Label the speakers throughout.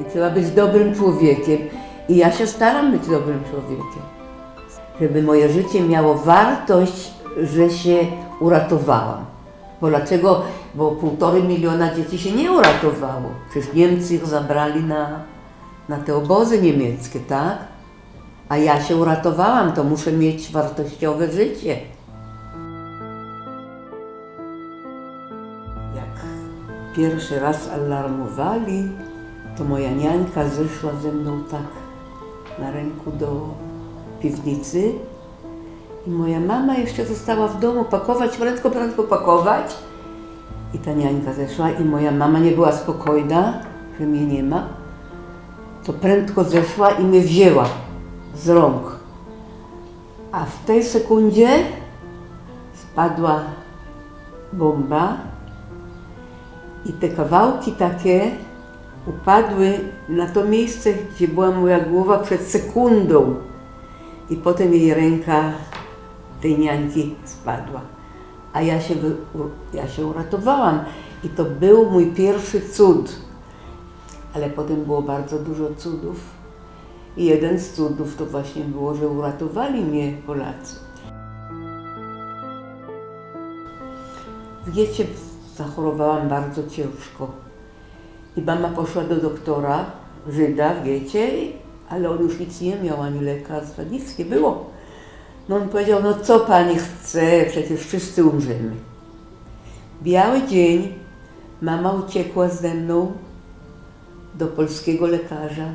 Speaker 1: I trzeba być dobrym człowiekiem. I ja się staram być dobrym człowiekiem. Żeby moje życie miało wartość, że się uratowałam. Bo dlaczego? Bo półtorej miliona dzieci się nie uratowało. Przecież Niemcy ich zabrali na, na te obozy niemieckie, tak? A ja się uratowałam, to muszę mieć wartościowe życie. Jak pierwszy raz alarmowali, to moja niańka zeszła ze mną tak na ręku do piwnicy i moja mama jeszcze została w domu pakować, prędko, prędko pakować. I ta niańka zeszła i moja mama nie była spokojna, że mnie nie ma. To prędko zeszła i mnie wzięła z rąk. A w tej sekundzie spadła bomba i te kawałki takie upadły na to miejsce, gdzie była moja głowa przed sekundą. I potem jej ręka tej niańki spadła. A ja się, ja się uratowałam. I to był mój pierwszy cud. Ale potem było bardzo dużo cudów. I jeden z cudów to właśnie było, że uratowali mnie Polacy. W Giecie zachorowałam bardzo ciężko. I mama poszła do doktora, Żyda w ale on już nic nie miał, ani lekarstwa, nic nie było. No on powiedział, no co pani chce, przecież wszyscy umrzemy. Biały dzień, mama uciekła ze mną do polskiego lekarza.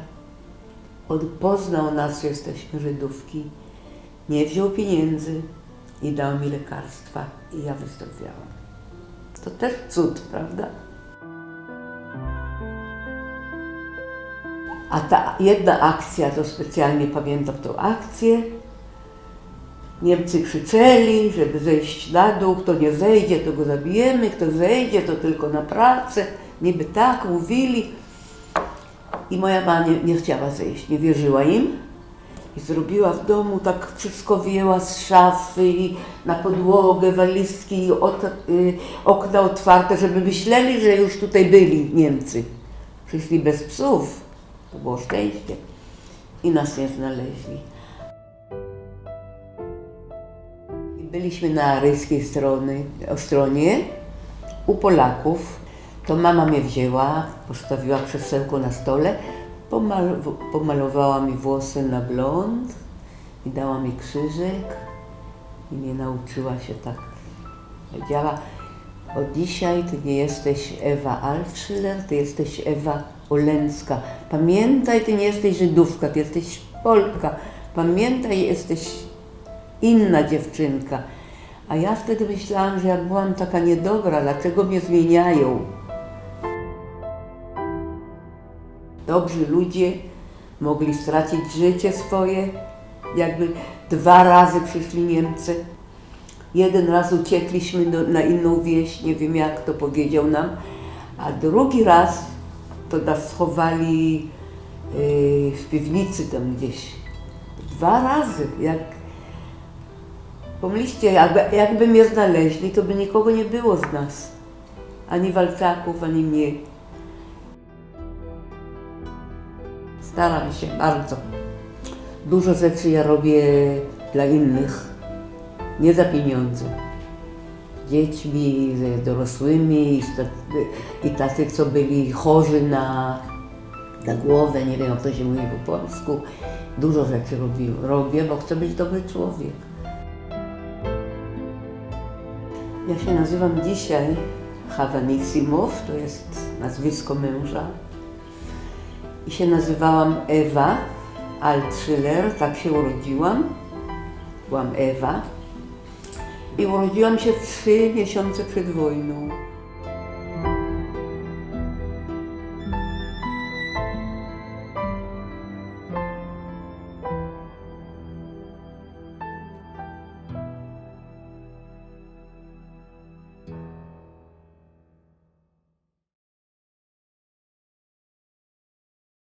Speaker 1: On poznał nas, że jesteśmy Żydówki, nie wziął pieniędzy i dał mi lekarstwa i ja wyzdrowiałam. To też cud, prawda? A ta jedna akcja, to specjalnie pamiętam tą akcję. Niemcy krzyczeli, żeby zejść na dół, kto nie zejdzie, to go zabijemy, kto zejdzie, to tylko na pracę. Niby tak mówili. I moja mama nie, nie chciała zejść, nie wierzyła im. I zrobiła w domu, tak wszystko wyjęła z szafy i na podłogę, walizki, i y, okna otwarte, żeby myśleli, że już tutaj byli Niemcy. Przyszli bez psów, to było szczęście. I nas nie znaleźli. Byliśmy na aryjskiej stronie u Polaków. To mama mnie wzięła, postawiła krzesełko na stole, pomal, pomalowała mi włosy na blond i dała mi krzyżyk i mnie nauczyła się tak. Powiedziała, od dzisiaj ty nie jesteś Ewa Altschiller, ty jesteś Ewa Oleńska. Pamiętaj, ty nie jesteś Żydówka, ty jesteś Polka. Pamiętaj, jesteś inna dziewczynka. A ja wtedy myślałam, że jak byłam taka niedobra, dlaczego mnie zmieniają? Dobrzy ludzie mogli stracić życie swoje, jakby dwa razy przyszli Niemcy. Jeden raz uciekliśmy do, na inną wieś, nie wiem jak to powiedział nam, a drugi raz to nas schowali yy, w piwnicy tam gdzieś. Dwa razy, jak Pomyślcie, jakby, jakby mnie znaleźli, to by nikogo nie było z nas. Ani walczaków, ani mnie. Staram się bardzo. Dużo rzeczy ja robię dla innych, nie za pieniądze. Dziećmi, dorosłymi i, tacy, co byli chorzy na, na głowę, nie wiem jak to się mówi po polsku. Dużo rzeczy robię, robię, bo chcę być dobry człowiek. Ja się nazywam dzisiaj Havanissimow, to jest nazwisko męża. I się nazywałam Ewa Altschiller, tak się urodziłam. Byłam Ewa. I urodziłam się trzy miesiące przed wojną.